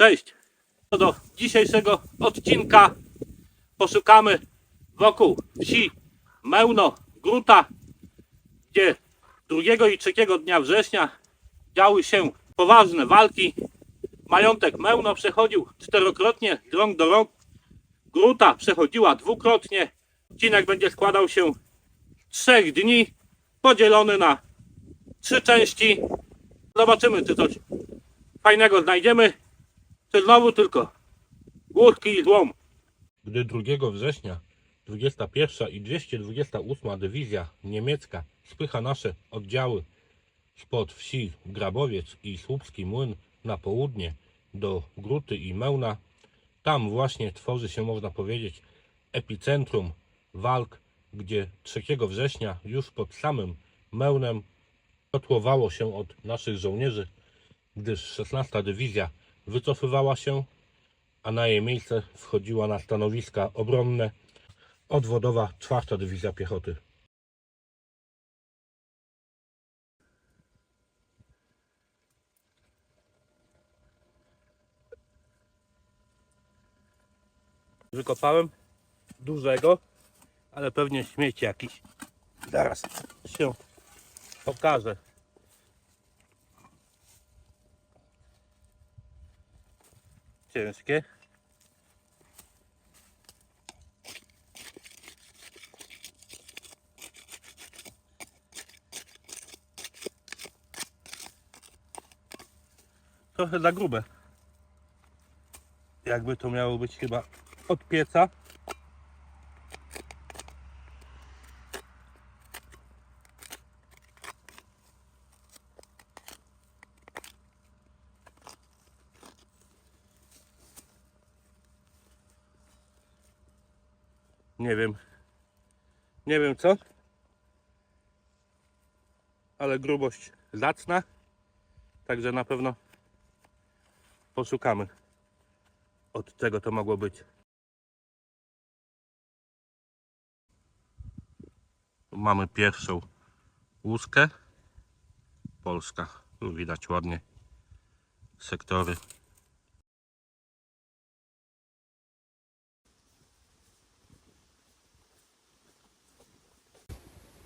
Cześć! Do dzisiejszego odcinka poszukamy wokół wsi Mełno Gruta, gdzie 2 i 3 dnia września działy się poważne walki. Majątek Mełno przechodził czterokrotnie rąk do rąk. Gruta przechodziła dwukrotnie. Odcinek będzie składał się trzech dni, podzielony na trzy części. Zobaczymy, czy coś fajnego znajdziemy, czy znowu tylko łódki i złom. Gdy 2 września 21 i 228 Dywizja Niemiecka spycha nasze oddziały spod wsi Grabowiec i Słupski Młyn na południe do Gruty i Mełna, tam właśnie tworzy się, można powiedzieć, epicentrum walk, gdzie 3 września już pod samym Mełnem kotłowało się od naszych żołnierzy, gdyż 16 Dywizja wycofywała się, a na jej miejsce wchodziła na stanowiska obronne odwodowa 4 Dywizja Piechoty. Wykopałem dużego, ale pewnie śmieci jakiś. Zaraz się pokażę. Ciężkie. Trochę za grube. Jakby to miało być chyba od pieca. Nie wiem. Nie wiem co. Ale grubość zacna. Także na pewno poszukamy od czego to mogło być. Mamy pierwszą łuskę. Polska. Tu widać ładnie sektory.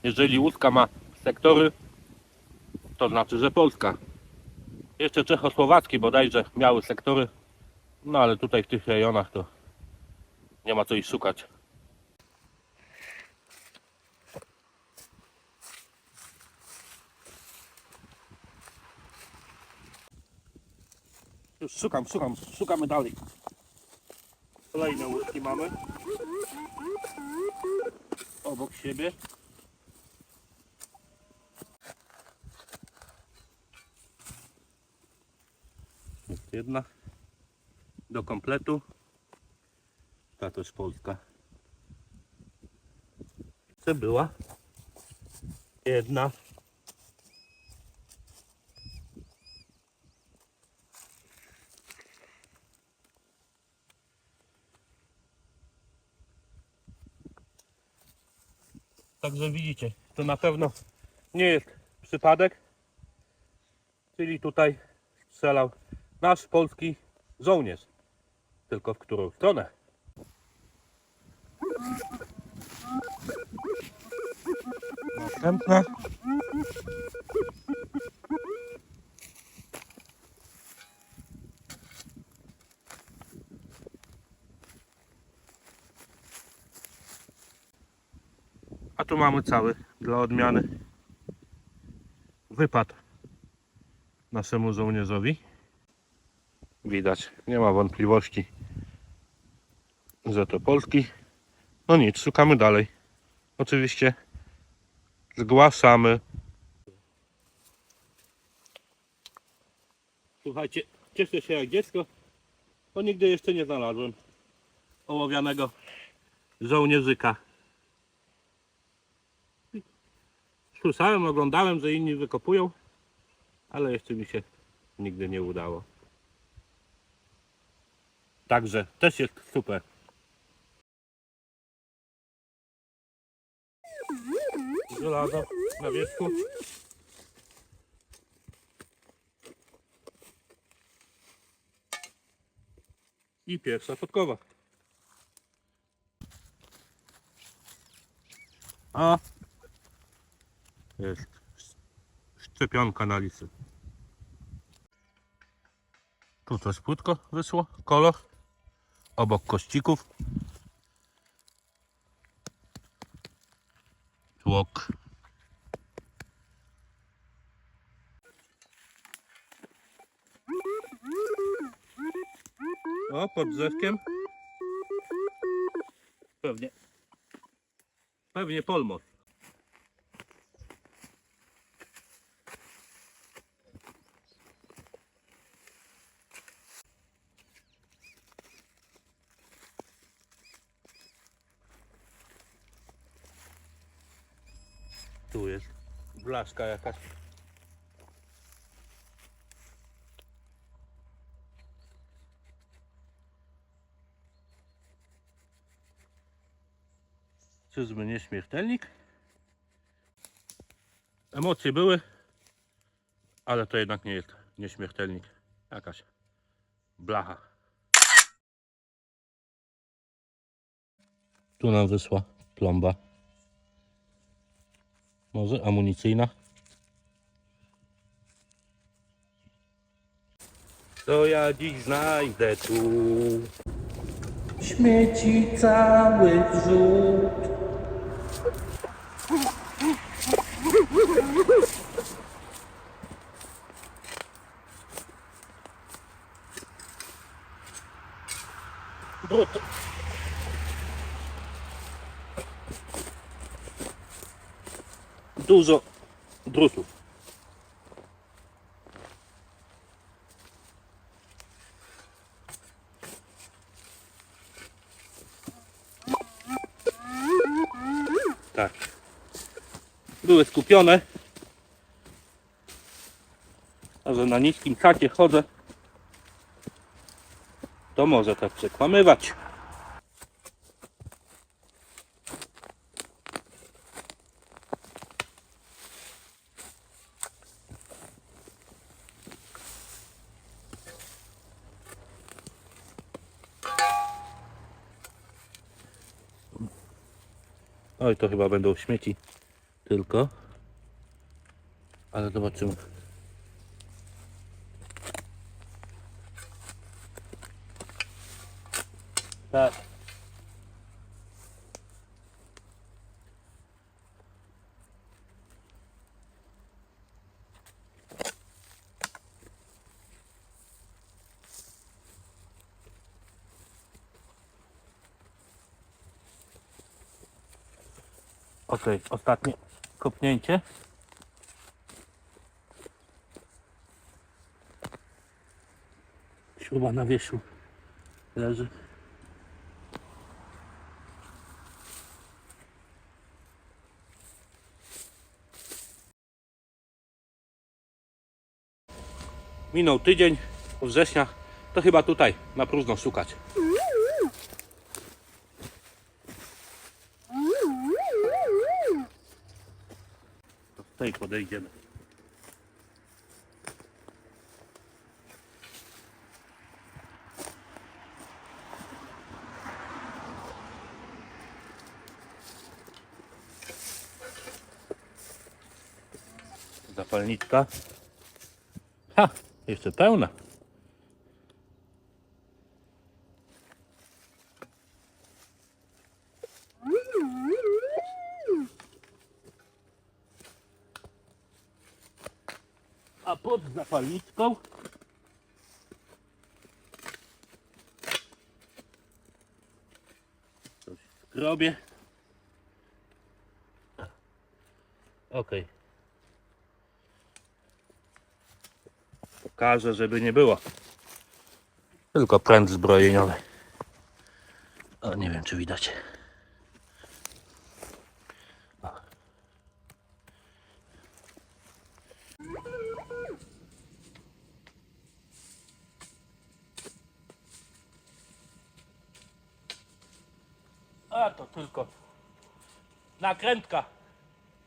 Jeżeli łuska ma sektory, to znaczy, że Polska. Jeszcze czechosłowackie bodajże miały sektory, no ale tutaj w tych rejonach to nie ma co ich szukać. Już szukam, szukam, szukamy dalej. Kolejne łuski mamy. Obok siebie. Jest jedna do kompletu. Ta jest Polska. To była jedna. Także widzicie, to na pewno nie jest przypadek. Czyli tutaj strzelał nasz polski żołnierz. Tylko w którą stronę? Następna. A tu mamy cały dla odmiany wypad naszemu żołnierzowi. Widać, nie ma wątpliwości, że to Polski. No nic, szukamy dalej. Oczywiście zgłaszamy. Słuchajcie, cieszę się jak dziecko, bo nigdy jeszcze nie znalazłem ołowianego żołnierzyka. Słyszałem, oglądałem, że inni wykopują, ale jeszcze mi się nigdy nie udało. Także też jest super. Żelazo na wierzchu. I pierwsza podkowa. A jest szczepionka na lisy. Tu coś płytko wyszło, kolor. Obok kościków. Tłok. O, pod drzewkiem. Pewnie. Pewnie polmos. Tu jest blaszka jakaś. Czyżby nie śmiertelnik? Emocje były, ale to jednak nie jest nieśmiertelnik. Jakaś blacha. Tu nam wyszła plomba. Może amunicyjna? To ja dziś znajdę tu śmieci cały wrzód. Dużo drutów. Tak. Były skupione. A że na niskim kacie chodzę, to może tak przekłamywać. Oj, to chyba będą śmieci tylko. Ale zobaczymy. Tak. Ok, ostatnie kopnięcie. Śruba na wierzchu leży. Minął tydzień września, to chyba tutaj na próżno szukać. Tej podejdziemy. Zapalniczka. Ha, jeszcze pełna. A pod zapalniczką coś. Okej. Pokażę, żeby nie było. Tylko pręt zbrojeniowy. O, nie wiem, czy widać. A to tylko nakrętka,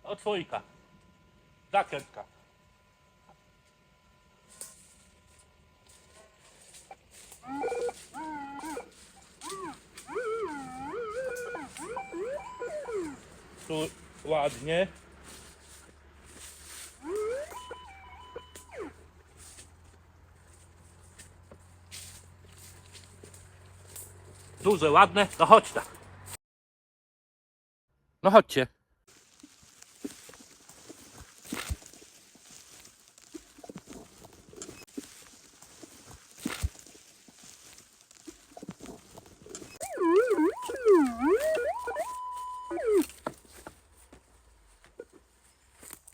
otwójka, zakrętka. Tu ładnie. duże, ładne, no chodź tak. No chodźcie.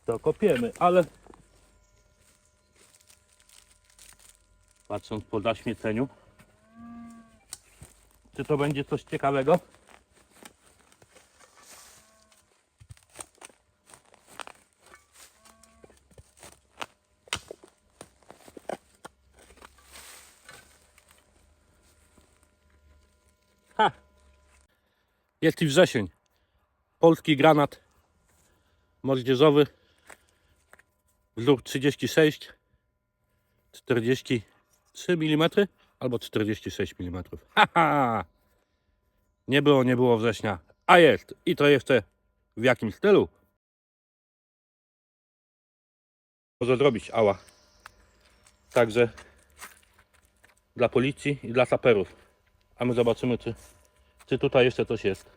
To kopiemy, ale patrząc po zaśmieceniu, czy to będzie coś ciekawego? Ha! Jest i wrzesień. Polski granat moździerzowy wzór 36 43 mm albo 46 mm. Haha! Nie było, nie było września, a jest. I to jeszcze w jakim stylu? Może zrobić ała. Także dla policji i dla saperów. A my zobaczymy, czy, czy tutaj jeszcze coś jest.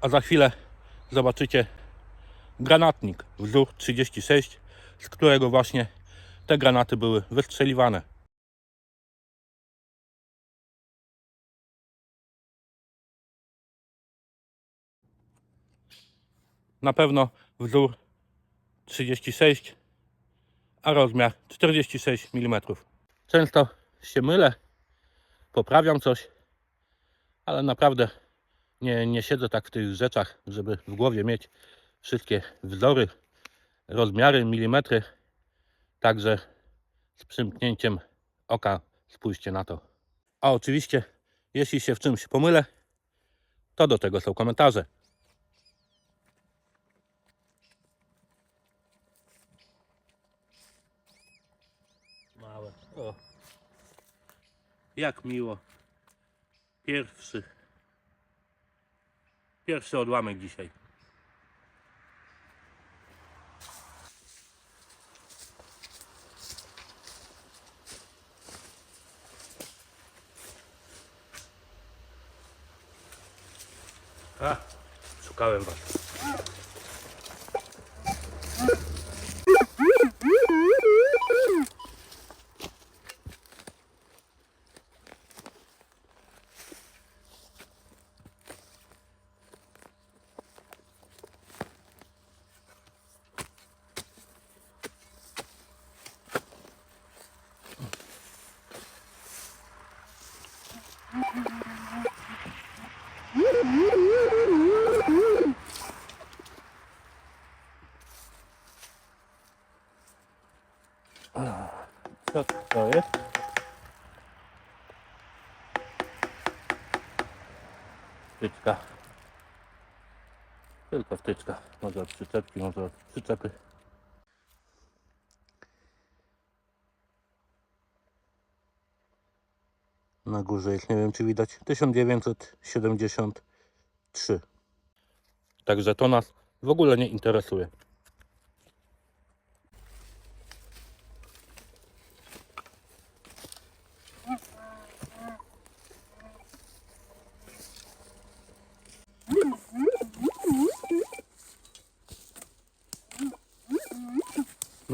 A za chwilę zobaczycie granatnik wzór 36, z którego właśnie te granaty były wystrzeliwane. Na pewno wzór 36, a rozmiar 46 mm. Często się mylę, poprawiam coś, ale naprawdę nie, nie siedzę tak w tych rzeczach, żeby w głowie mieć wszystkie wzory, rozmiary, milimetry. Także z przymknięciem oka spójrzcie na to. A oczywiście, jeśli się w czymś pomylę, to do tego są komentarze. Małe. O. Jak miło. Pierwszy. Pierwszy odłamek dzisiaj. A, szukałem was. Co to jest? Wtyczka. Tylko wtyczka. Może od przyczepki, może od przyczepy. Na górze jest, nie wiem czy widać, 1973. Także to nas w ogóle nie interesuje.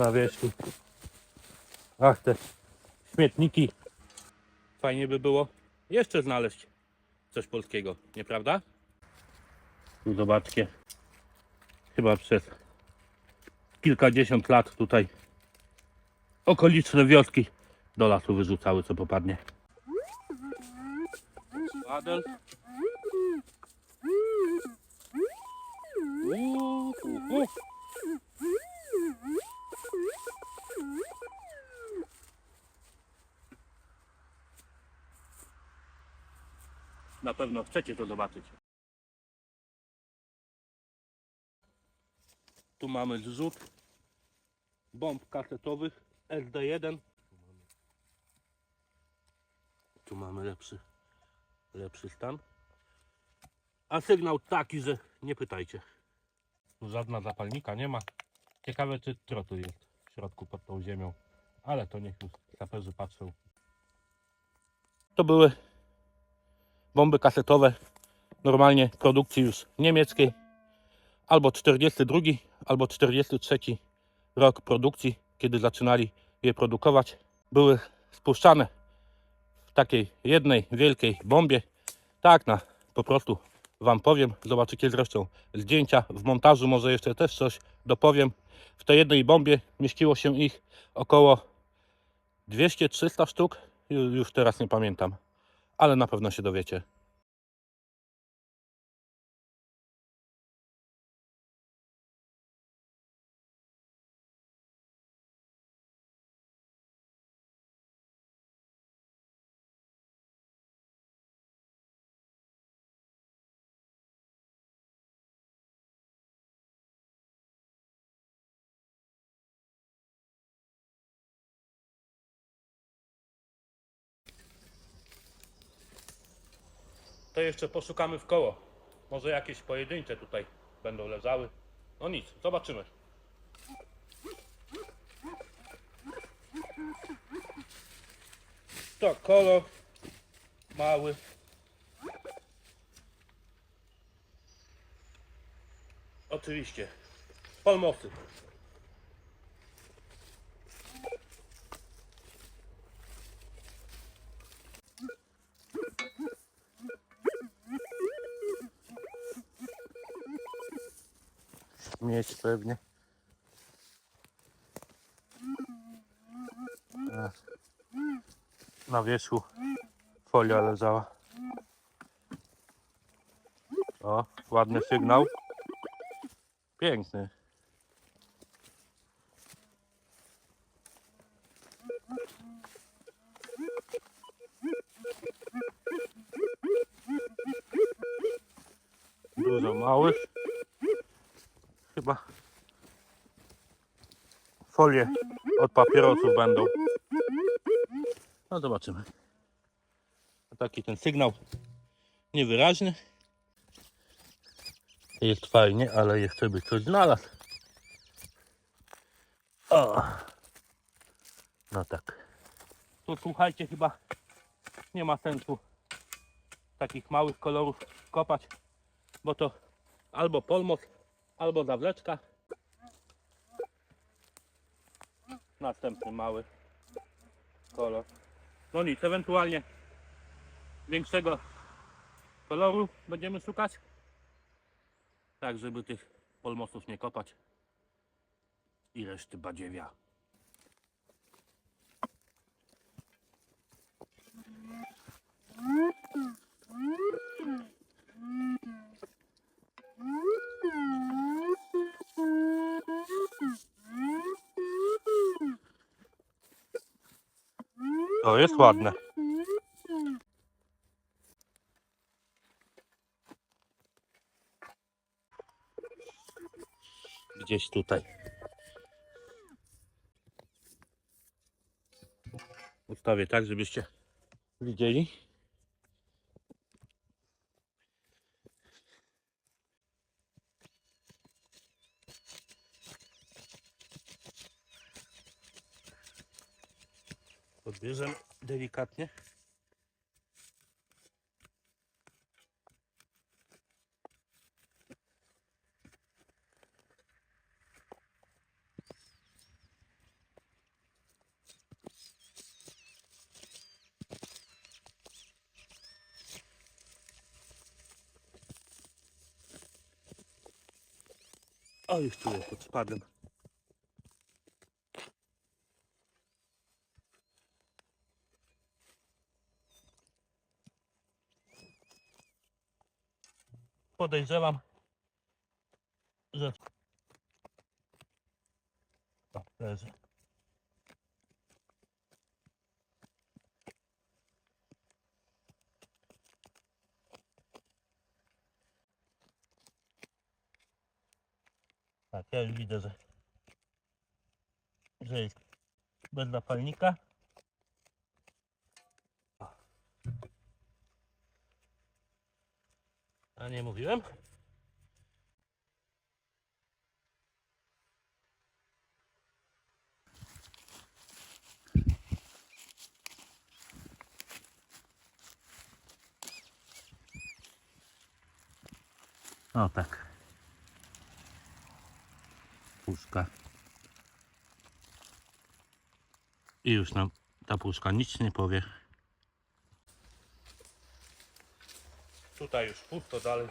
Na wierzchu. Ach, te śmietniki. Fajnie by było jeszcze znaleźć coś polskiego, nieprawda? Tu zobaczcie. Chyba przez kilkadziesiąt lat tutaj okoliczne wioski do lasu wyrzucały co popadnie. Adel. Uuu, uuu. Na pewno chcecie to zobaczyć. Tu mamy zrzut bomb kasetowych SD1. Tu mamy lepszy, lepszy stan. A sygnał taki, że nie pytajcie. Tu żadna zapalnika nie ma. Ciekawe czy trotu jest w środku pod tą ziemią. Ale to niech już saperzy patrzą. To były bomby kasetowe normalnie produkcji już niemieckiej. Albo 42, albo 43 rok produkcji, kiedy zaczynali je produkować. Były spuszczane w takiej jednej wielkiej bombie. Tak na po prostu Wam powiem. Zobaczycie zresztą zdjęcia. W montażu może jeszcze też coś dopowiem. W tej jednej bombie mieściło się ich około 200-300 sztuk. Ju- Już teraz nie pamiętam, ale na pewno się dowiecie. To jeszcze poszukamy w koło. Może jakieś pojedyncze tutaj będą leżały. No nic, zobaczymy. To kolor mały. Oczywiście. Polmosy. Mieć pewnie. E, Na wierzchu folia leżała. O, ładny sygnał. Piękny. Dużo małych. Chyba folie od papierosów będą. No zobaczymy. Taki ten sygnał niewyraźny. Jest fajnie, ale jeszcze by coś znalazł. O. No tak. Tu słuchajcie, chyba nie ma sensu takich małych kolorów kopać, bo to albo polmos, albo zawleczka. Następny mały kolor. No nic, ewentualnie większego koloru będziemy szukać. Tak, żeby tych polmosów nie kopać. I reszty badziewia. To jest ładne. Gdzieś tutaj. Ustawię tak, żebyście widzieli. O, już czuję pod spadem. Podejrzewam, Ja już widzę, że, że jest bez zapalnika. A nie mówiłem? O tak. Puszka. I już nam ta puszka nic nie powie. Tutaj już pusto dalej.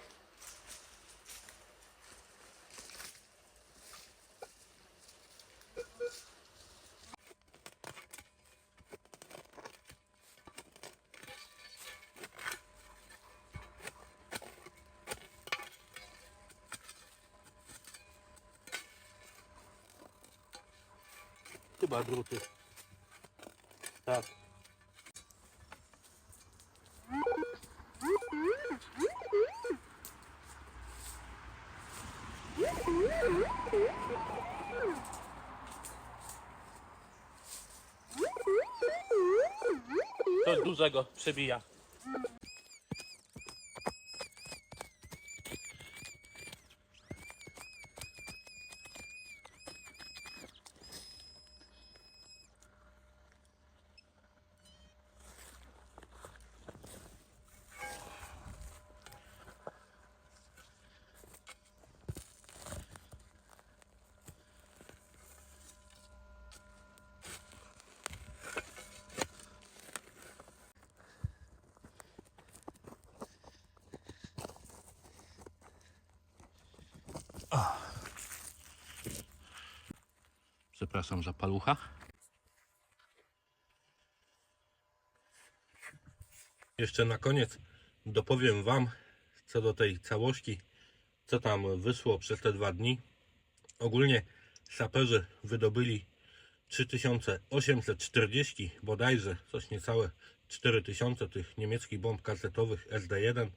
Chyba druty. Tak. Coś dużego przebija. Przepraszam za palucha. Jeszcze na koniec dopowiem Wam co do tej całości, co tam wyszło przez te dwa dni. Ogólnie saperzy wydobyli 3840 bodajże, coś niecałe 4000 tych niemieckich bomb kasetowych SD1,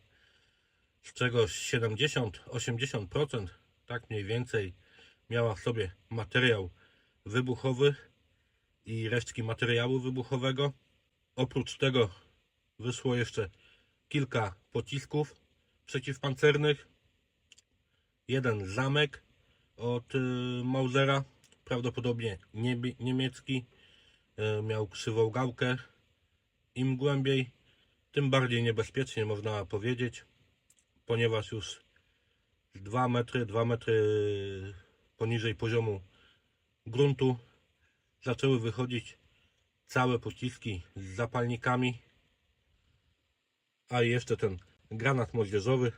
z czego 70-80% tak mniej więcej miała w sobie materiał wybuchowy i resztki materiału wybuchowego. Oprócz tego wyszło jeszcze kilka pocisków przeciwpancernych, jeden zamek od y, Mausera, prawdopodobnie niemiecki, y, miał krzywą gałkę. Im głębiej, tym bardziej niebezpiecznie można powiedzieć, ponieważ już 2 metry, 2 metry poniżej poziomu gruntu zaczęły wychodzić całe pociski z zapalnikami, a jeszcze ten granat moździerzowy,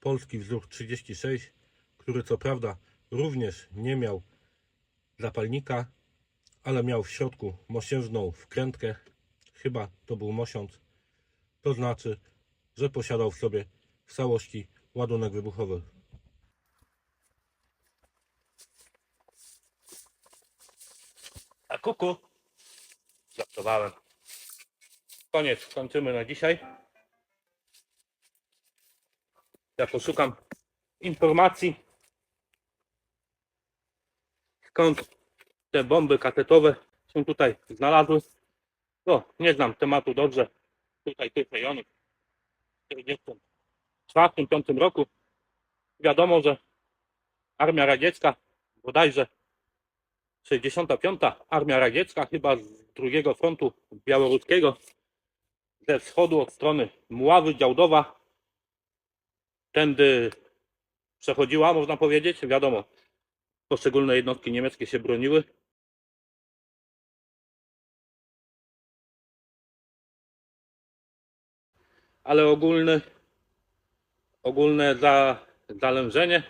polski wzór 36, który co prawda również nie miał zapalnika, ale miał w środku mosiężną wkrętkę, chyba to był mosiąc, to znaczy, że posiadał w sobie w całości ładunek wybuchowy. Kuku. Żartowałem. Koniec, kończymy na dzisiaj. Ja poszukam informacji, skąd te bomby katetowe się tutaj znalazły. O, nie znam tematu dobrze. Tutaj tych rejonów. W 1944-1945 roku wiadomo, że Armia Radziecka bodajże 65. Armia Radziecka, chyba z drugiego frontu białoruskiego, ze wschodu od strony Mławy, Działdowa, tędy przechodziła, można powiedzieć. Wiadomo, poszczególne jednostki niemieckie się broniły. Ale ogólny, ogólne za, zalężenie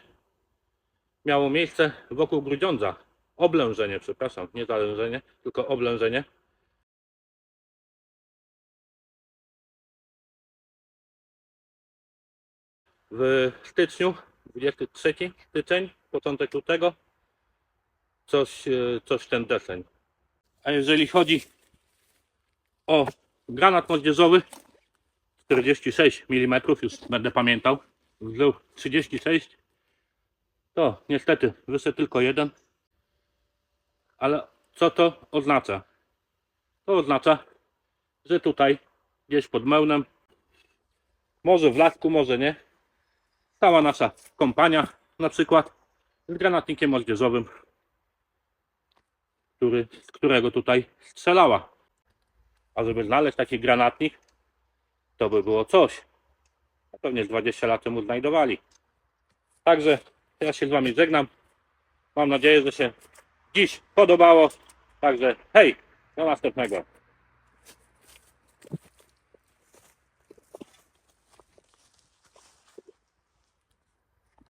miało miejsce wokół Grudziądza oblężenie, przepraszam, nie zalężenie, tylko oblężenie. W styczniu, 23 styczeń, początek lutego, coś, e, coś ten deseń. A jeżeli chodzi o granat moździerzowy, 46 mm, już będę pamiętał, wzór 36, to niestety wyszedł tylko jeden. Ale co to oznacza? To oznacza, że tutaj, gdzieś pod Mełnem, może w Lasku, może nie, stała nasza kompania, na przykład z granatnikiem moździerzowym, który, z którego tutaj strzelała. A żeby znaleźć taki granatnik, to by było coś. A pewnie z 20 lat temu znajdowali. Także ja się z Wami żegnam. Mam nadzieję, że się dziś podobało. Także hej, do następnego.